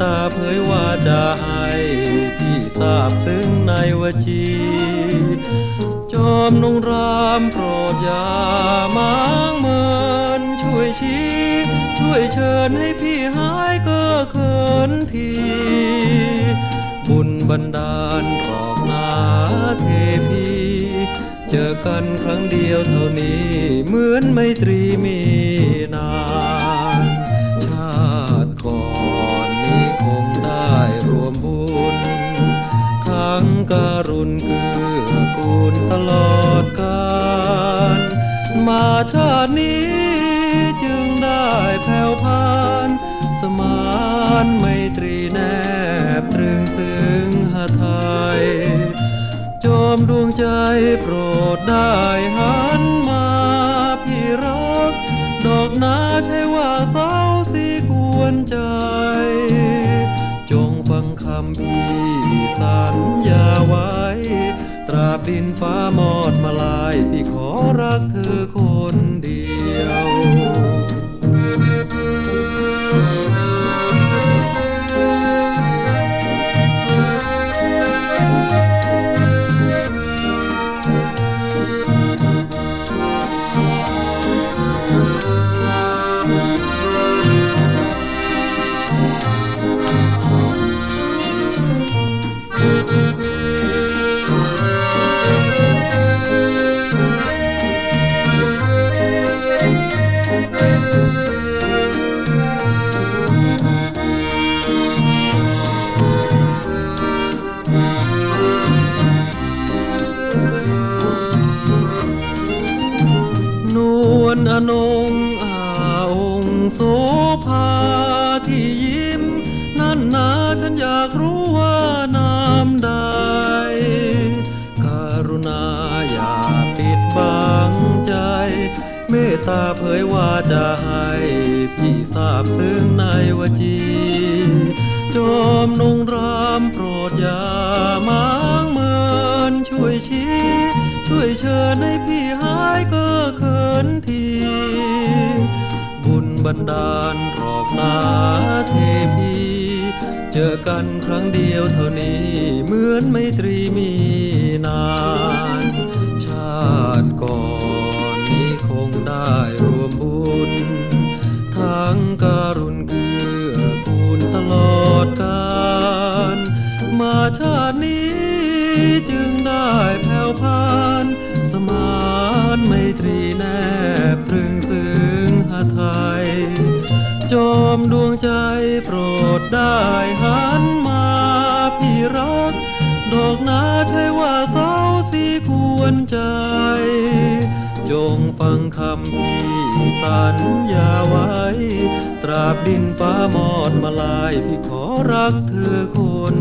ตาเผยว่าจะให้พี่ทราบซึ้งในวจีจอมนงรามโปรดอย่ามางเมินช่วยชี้ ช่วยเชิญให้พี่หายเก้อเขินที บุญบันดาลรอกนาเทพีเจอกันครั้งเดียวเท่านี้เหมือนไม่ตรีมี ชาตินี้จึงได้แผ่วพานสมานไมตรีแนบตรึงซึงหาไทยจอมดวงใจโปรดได้หันมาพี่รัก ดอกนาใช่ว่าเศร้าสีกวนใจ จงฟังคำพี่สัญญาไว้ ตราบดินฟ้ามอดมาลาย นงอาองค์โสภาที่ยิ้ม นั่นนาฉันอยากรู้ว่าน้ำใดการุณาอย่าปิดบังใจ เมตตาเผยว่าจะให้พี่ทราบซึ้งในวจีจอมนงรามโปรดอย่ามางเมินช่วยชี้ ช่วยเชิญให้พี่หายก้ บันดาลรอกนาเทพี เจอกันครั้งเดียวเท่านี้เหมือนไม่ตรีมีนาน ชาติก่อนนี้คงได้รวมบุญ ทั้งการุณเกื้อกูลตลอดกาลมาชาตินี้จึงได้แผ่วพา มดวงใจโปรดได้หันมาพี่รัก ดอกนาใช่ว่าเศร้าสีควรใจ จงฟังคำพี่สัญญาไว้ ตราบดินฟ้ามอดมาลายพี่ขอรักเธอคน